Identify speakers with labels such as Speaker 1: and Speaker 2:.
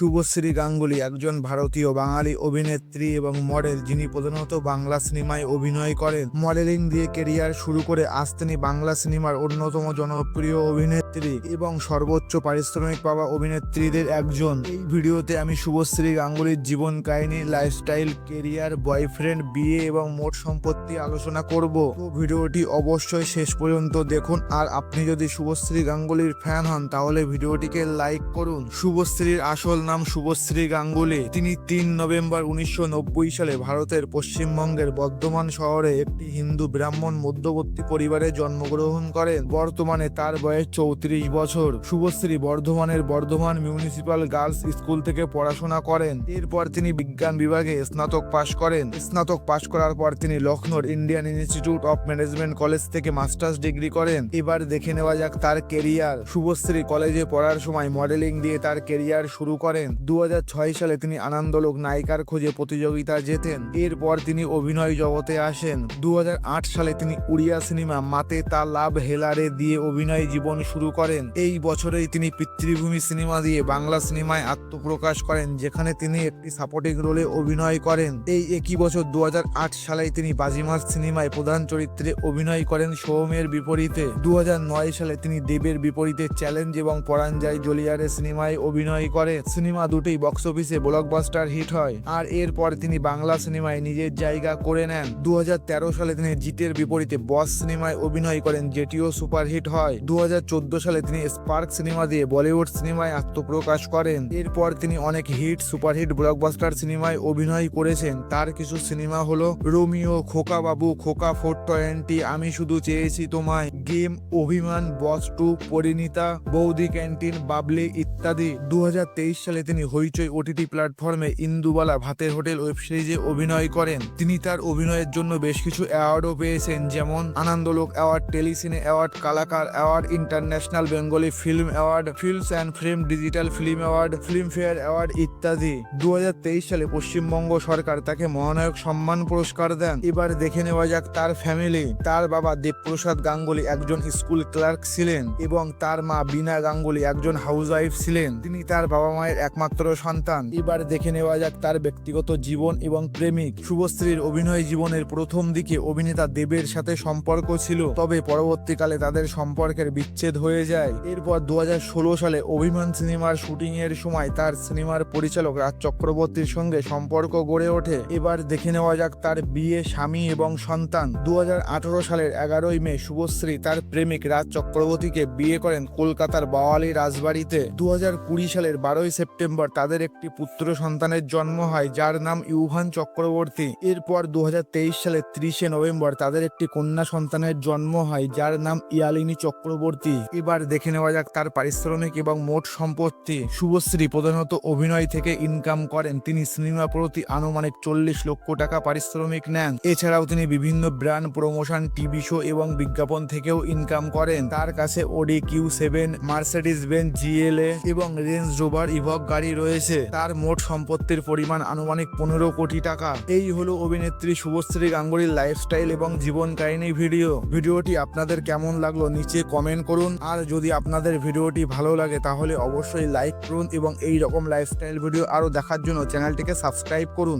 Speaker 1: শুভশ্রী গাঙ্গুলি, একজন ভারতীয় বাঙালি অভিনেত্রী এবং মডেল যিনি প্রধানত বাংলা সিনেমায় অভিনয় করেন। মডেলিং দিয়ে কেরিয়ার শুরু করে আজ তিনি বাংলা সিনেমার অন্যতম জনপ্রিয় অভিনেত্রী এবং সর্বোচ্চ পারিশ্রমিক পাওয়া অভিনেত্রীদের একজন। এই ভিডিওতে আমি শুভশ্রী গাঙ্গুলির জীবন কাহিনী লাইফস্টাইল কেরিয়ার বয়ফ্রেন্ড বিয়ে এবং মোট সম্পত্তি আলোচনা করব। ভিডিওটি অবশ্যই শেষ পর্যন্ত দেখুন। আর আপনি যদি শুভশ্রী গাঙ্গুলির ফ্যান হন, তাহলে ভিডিওটিকে লাইক করুন। শুভশ্রীর আসল নাম শুভশ্রী গাঙ্গুলি। তিনি তিন নভেম্বর উনিশশো নব্বই সালে ভারতের পশ্চিমবঙ্গের বর্ধমান শহরে একটি হিন্দু ব্রাহ্মণ মধ্যবর্তী পরিবারে জন্মগ্রহণ করেন। বর্তমানে তার বয়স চৌত্রিশ বছর। শুভশ্রী বর্ধমানের বর্ধমান মিউনিসিপাল গার্লস স্কুল থেকে পড়াশোনা করেন। এরপর তিনি বিজ্ঞান বিভাগে স্নাতক পাশ করেন। স্নাতক পাশ করার পর তিনি লখনৌর Indian institute of management college থেকে মাস্টার্স ডিগ্রি করেন। এবার দেখে নেওয়া যাক তার কেরিয়ার। শুভশ্রী কলেজে পড়ার সময় মডেলিং দিয়ে তার কেরিয়ার শুরু করেন। দু হাজার ছয় সালে তিনি আনন্দলোক নায়িকার খোঁজে প্রতিযোগিতা জেতেন। এরপর তিনি অভিনয় জগতে আসেন। দু হাজার আট সালে তিনি উড়িয়া সিনেমা মাতে তা লাভ হেলারে দিয়ে অভিনয় জীবন শুরু করেন। এই বছরেই তিনি পিতৃভূমি সিনেমা দিয়ে বাংলা সিনেমায় আত্মপ্রকাশ করেন, যেখানে তিনি একটি সাপোর্টিং রোলে অভিনয় করেন। এই একই বছর দু হাজার আট সালে তিনি বাজিমার সিনেমায় প্রধান চরিত্রে অভিনয় করেন সৌমের বিপরীতে। দু হাজার নয় সালে তিনি দেবের বিপরীতে চ্যালেঞ্জ এবং পরাঞ্জয় জলিয়ারে সিনেমায় অভিনয় করে সিনেমা দুটোই বক্স অফিসে ব্লকবাস্টার হিট হয়। আর এরপর তিনি বাংলা সিনেমায় নিজের জায়গা করে নেন। দু সালে তিনি জিতের বিপরীতে বস সিনেমায় অভিনয় করেন, যেটিও সুপারহিট হয়। দু সালে তিনি স্পার্ক সিনেমা দিয়ে বলিউড সিনেমায় আত্মপ্রকাশ করেন। এরপর তিনি অনেক হিট সুপারহিট ব্লকবাস্টার সিনেমায় অভিনয় করেছেন। তার কিছু সিনেমা হলো রোমিও, খোকা বাবু, খোকা ফোর টোয়েন্টি, আমি শুধু চেয়েছি তোমায়। গেম, অভিমান বস টু পরিণীতা, বৌদি ক্যান্টিন, বাবলি ইত্যাদি। দু সালে তিনি হইচই ওটিটি প্ল্যাটফর্মে ইন্দুবালা ভাতের হোটেল ওয়েব সিরিজে অভিনয় করেন। তিনি তার অভিনয়ের জন্য বেশ কিছু অ্যাওয়ার্ডও পেয়েছেন, যেমন Anandalok award, Telecine award, Kalakar award, international Bengali film award, films and frame digital film award, Filmfare award ইত্যাদি। দু হাজার তেইশ সালে পশ্চিমবঙ্গ সরকার তাকে মহানায়ক সম্মান পুরস্কার দেন। এবার দেখে নেওয়া যাক তার ফ্যামিলি। তার বাবা দেবপ্রসাদ গাঙ্গুলি একজন স্কুল ক্লার্ক ছিলেন এবং তার মা বিনা গাঙ্গুলি একজন হাউসওয়াইফ ছিলেন। তিনি তার বাবা মায়ের একমাত্র সন্তান। এবার দেখে নেওয়া যাক তার ব্যক্তিগত জীবন এবং প্রেমিক। শুভশ্রীর অভিনয় জীবনের প্রথম দিকে অভিনেতা দেবের সাথে সম্পর্ক ছিল, তবে পরবর্তীকালে তাদের সম্পর্কের বিচ্ছেদ হয়ে যায়। এরপর দু হাজার ষোলো সালে অভিমান সিনেমার শুটিং এর সময় তার সিনেমার পরিচালক রাজ চক্রবর্তীর সঙ্গে সম্পর্ক গড়ে ওঠে। এবার দেখে নেওয়া যাক তার বিয়ে, স্বামী এবং সন্তান। দু হাজার আঠারো সালের এগারোই মে শুভশ্রী তার প্রেমিক রাজ চক্রবর্তীকে বিয়ে করেন কলকাতার বাওয়ালি রাজবাড়িতে। দু হাজার কুড়ি সালের বারোই সেপ্টেম্বর তাদের একটি পুত্র সন্তানের জন্ম হয়, যার নাম ইউভান চক্রবর্তী। এরপর দু সালের ত্রিশে নভেম্বর তাদের একটি কন্যা সন্তানের জন্ম হয়, যার নাম ইয়ালিনী চক্রবর্তী। এবার দেখে নেওয়া যাক তার পারিশ্রমিক এবং মোট সম্পত্তি। শুভশ্রী প্রধানত অভিনয় থেকে ইনকাম করেন। তিনি সিনেমা প্রতি আনুমানিক চল্লিশ লক্ষ টাকা পারিশ্রমিক নেন। এছাড়াও তিনি বিভিন্ন ব্র্যান্ড প্রমোশন টিভি শো এবং বিজ্ঞাপন থেকেও ইনকাম করেন। তার কাছে Audi Q seven Mercedes Benz G L A এবং রেঞ্জ রোভার ইভক গাড়ি রয়েছে। তার মোট সম্পত্তির পরিমাণ আনুমানিক পনেরো কোটি টাকা। এই হলো অভিনেত্রী শুভশ্রী গাঙ্গুলির লাইফস্টাইল এবং জীবন কাহিনী ভিডিও ভিডিওটি আপনাদের কেমন লাগল নিচে কমেন্ট করুন। আর যদি আপনাদের ভিডিওটি ভালো লাগে, তাহলে অবশ্যই লাইক করুন এবং এই রকম লাইফস্টাইল ভিডিও আরও দেখার জন্য চ্যানেলটিকে সাবস্ক্রাইব করুন।